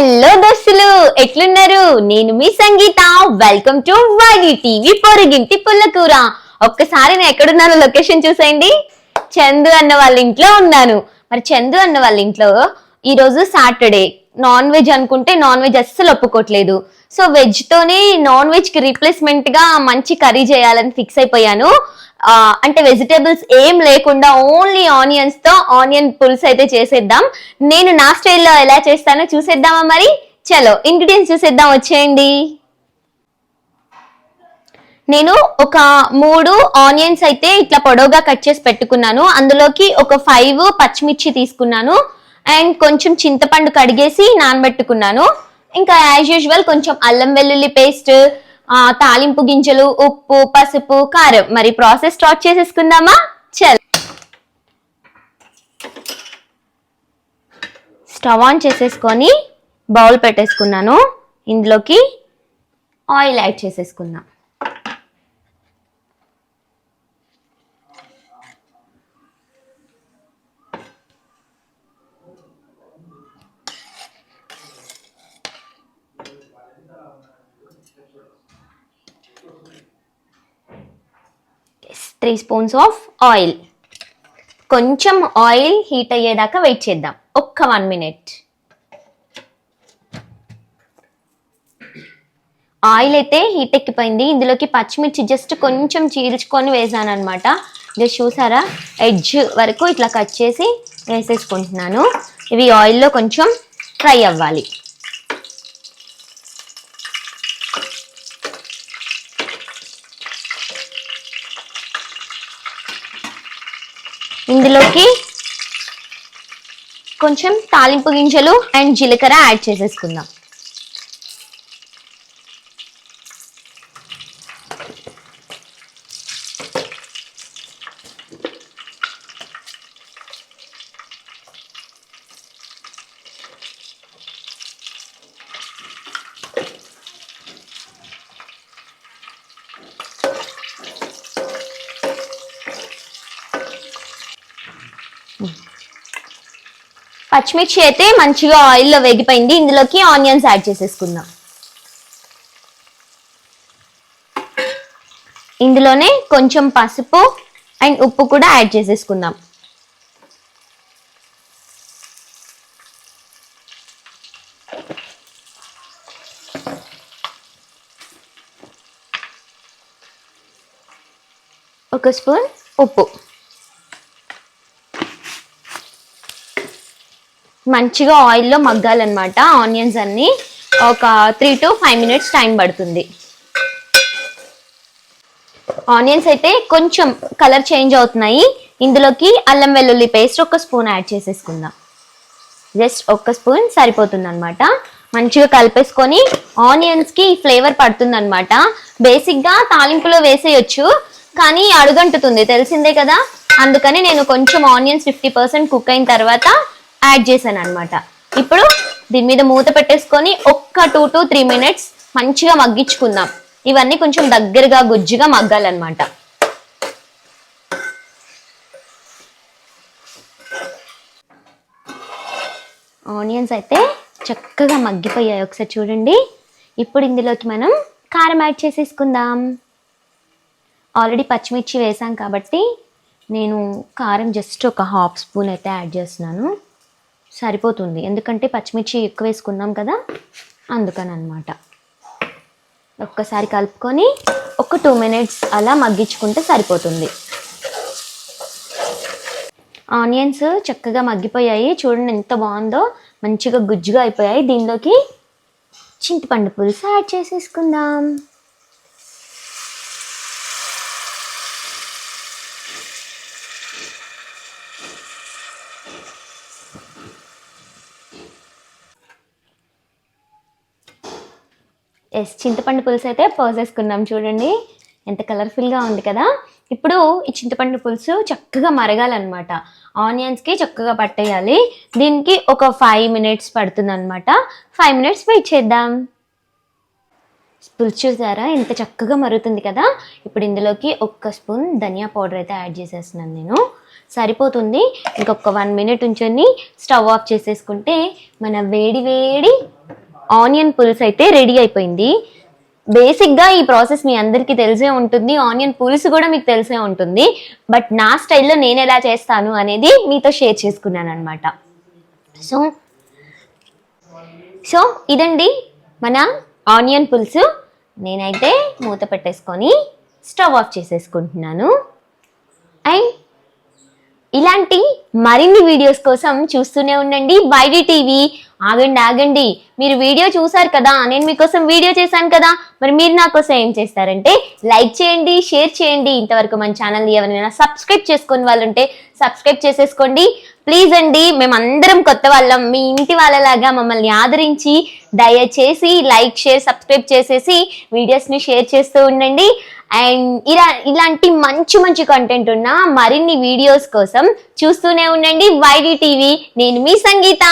Hello దోస్తులు ఎట్లున్నారు? నేను మీ Sangeetha. Welcome to YD TV పొరుగింటి పుల్లకూర. ఒక్కసారి నేను ఎక్కడున్నాను లొకేషన్ చూసేయండి. చందు అన్న వాళ్ళ ఇంట్లో ఉన్నాను. మరి చందు అన్న వాళ్ళ ఇంట్లో ఈరోజు సాటర్డే. నాన్ వెజ్ అనుకుంటే నాన్ వెజ్ అస్సలు ఒప్పుకోవట్లేదు సో వెజ్తోనే నాన్ వెజ్కి రీప్లేస్మెంట్గా మంచి కర్రీ చేయాలని ఫిక్స్ అయిపోయాను. అంటే వెజిటేబుల్స్ ఏం లేకుండా ఓన్లీ ఆనియన్స్తో ఆనియన్ పులుసు అయితే చేసేద్దాం. నేను నా స్టైల్లో ఎలా చేస్తానో చూసేద్దామా మరి? చలో ఇంగ్రీడియంట్స్ చూసేద్దాం వచ్చేయండి. నేను ఒక మూడు ఆనియన్స్ అయితే ఇట్లా పొడవుగా కట్ చేసి పెట్టుకున్నాను. అందులోకి ఒక ఫైవ్ పచ్చిమిర్చి తీసుకున్నాను. అండ్ కొంచెం చింతపండు కడిగేసి నానబెట్టుకున్నాను. ఇంకా యాజ్ యూజువల్ కొంచెం అల్లం వెల్లుల్లి పేస్ట్ తాలింపు గింజలు ఉప్పు పసుపు కారం. మరి ప్రాసెస్ స్టార్ట్ చేసేసుకుందామా? చల్. స్టవ్ ఆన్ చేసేసుకొని బౌల్ పెట్టేసుకున్నాను. ఇందులోకి ఆయిల్ యాడ్ చేసేసుకుందాం. Three spoons of oil. కొంచెం ఆయిల్ హీట్ అయ్యేదాకా వెయిట్ చేద్దాం. ఒక్క వన్ మినిట్. ఆయిల్ అయితే హీట్ ఎక్కిపోయింది. ఇందులోకి పచ్చిమిర్చి జస్ట్ కొంచెం చీల్చుకొని వేసాను అనమాట జస్ట్ చూసారా? ఎడ్జ్ వరకు ఇట్లా కట్ చేసి వేసేసుకుంటున్నాను. ఇవి ఆయిల్లో కొంచెం ఫ్రై అవ్వాలి. ఇందులోకి కొంచెం తాలింపు గింజలు అండ్ జీలకర్ర యాడ్ చేసేసుకుందాం. పచ్చిమిర్చి అయితే మంచిగా ఆయిల్లో వేగిపోయింది. ఇందులోకి ఆనియన్స్ యాడ్ చేసేసుకుందాం. ఇందులోనే కొంచెం పసుపు అండ్ ఉప్పు కూడా యాడ్ చేసేసుకుందాం. ఒక స్పూన్ ఉప్పు. మంచిగా ఆయిల్లో మగ్గాలన్నమాట. ఆనియన్స్ అన్నీ ఒక three to five minutes time పడుతుంది. ఆనియన్స్ అయితే కొంచెం కలర్ చేంజ్ అవుతున్నాయి. ఇందులోకి అల్లం వెల్లుల్లి పేస్ట్ ఒక స్పూన్ యాడ్ చేసేసుకుందాం. జస్ట్ ఒక్క స్పూన్ సరిపోతుంది అనమాట మంచిగా కలిపేసుకొని ఆనియన్స్కి ఫ్లేవర్ పడుతుంది అనమాట బేసిక్గా తాలింపులో వేసేయొచ్చు కానీ అడుగంటుతుంది తెలిసిందే కదా. అందుకని నేను కొంచెం ఆనియన్స్ ఫిఫ్టీ పర్సెంట్ కుక్ అయిన తర్వాత యాడ్ చేశాను అనమాట ఇప్పుడు దీని మీద మూత పెట్టేసుకొని ఒక్క టూ టు త్రీ మినిట్స్ మంచిగా మగ్గించుకుందాం. ఇవన్నీ కొంచెం దగ్గరగా గుజ్జుగా మగ్గాలన్నమాట. ఆనియన్స్ అయితే చక్కగా మగ్గిపోయాయి. ఒకసారి చూడండి. ఇప్పుడు ఇందులోకి మనం కారం యాడ్ చేసేసుకుందాం. ఆల్రెడీ పచ్చిమిర్చి వేసాం కాబట్టి నేను కారం జస్ట్ ఒక హాఫ్ స్పూన్ అయితే యాడ్ చేస్తున్నాను. సరిపోతుంది. ఎందుకంటే పచ్చిమిర్చి ఎక్కువ వేసుకున్నాం కదా అందుకని అనమాట ఒక్కసారి కలుపుకొని ఒక టూ మినిట్స్ అలా మగ్గించుకుంటే సరిపోతుంది. ఆనియన్స్ చక్కగా మగ్గిపోయాయి. చూడండి ఎంత బాగుందో. మంచిగా గుజ్జుగా అయిపోయాయి. దీనిలోకి చింతపండు పులుసు యాడ్ చేసేసుకుందాం. ఎస్ చింతపండు పులుసు అయితే పోసేసుకున్నాం చూడండి. ఎంత కలర్ఫుల్గా ఉంది కదా. ఇప్పుడు ఈ చింతపండు పులుసు చక్కగా మరగాలన్నమాట. ఆనియన్స్కి చక్కగా పట్టేయాలి. దీనికి ఒక ఫైవ్ మినిట్స్ పడుతుంది అనమాట ఫైవ్ మినిట్స్ వెయిట్ చేద్దాం. పులుసు చూసారా? ఎంత చక్కగా మరుగుతుంది కదా. ఇప్పుడు ఇందులోకి ఒక్క స్పూన్ ధనియా పౌడర్ అయితే యాడ్ చేసేస్తున్నాను నేను. సరిపోతుంది. ఇంకొక వన్ మినిట్ ఉంచొని స్టవ్ ఆఫ్ చేసేసుకుంటే మన వేడి వేడి ఆనియన్ పులుసు అయితే రెడీ అయిపోయింది. బేసిక్గా ఈ ప్రాసెస్ మీ అందరికీ తెలిసే ఉంటుంది. ఆనియన్ పులుసు కూడా మీకు తెలిసే ఉంటుంది. బట్ నా స్టైల్లో నేను ఎలా చేస్తాను అనేది మీతో షేర్ చేసుకున్నాను అనమాట సో సో ఇదండి మన ఆనియన్ పులుసు. నేనైతే మూత పెట్టేసుకొని స్టవ్ ఆఫ్ చేసేసుకుంటున్నాను. అండ్ ఇలాంటి మరిన్ని వీడియోస్ కోసం చూస్తూనే ఉండండి. వైడి టీవీ ఆగండి ఆగండి. మీరు వీడియో చూసారు కదా నేను మీకోసం వీడియో చేశాను కదా మరి మీరు నా కోసం ఏం చేస్తారంటే లైక్ చేయండి షేర్ చేయండి. ఇంతవరకు మన ఛానల్ని ఎవరైనా సబ్స్క్రైబ్ చేసుకుని వాళ్ళు ఉంటే సబ్స్క్రైబ్ చేసేసుకోండి. ప్లీజ్ అండి మేమందరం కొత్త వాళ్ళం. మీ ఇంటి వాళ్ళలాగా మమ్మల్ని ఆదరించి దయచేసి లైక్ షేర్ సబ్స్క్రైబ్ చేసేసి వీడియోస్ని షేర్ చేస్తూ ఉండండి. అండ్ ఇలా ఇలాంటి మంచి మంచి కంటెంట్ ఉన్న మరిన్ని వీడియోస్ కోసం చూస్తూనే ఉండండి. వైడి టీవీ నేను మీ సంగీత.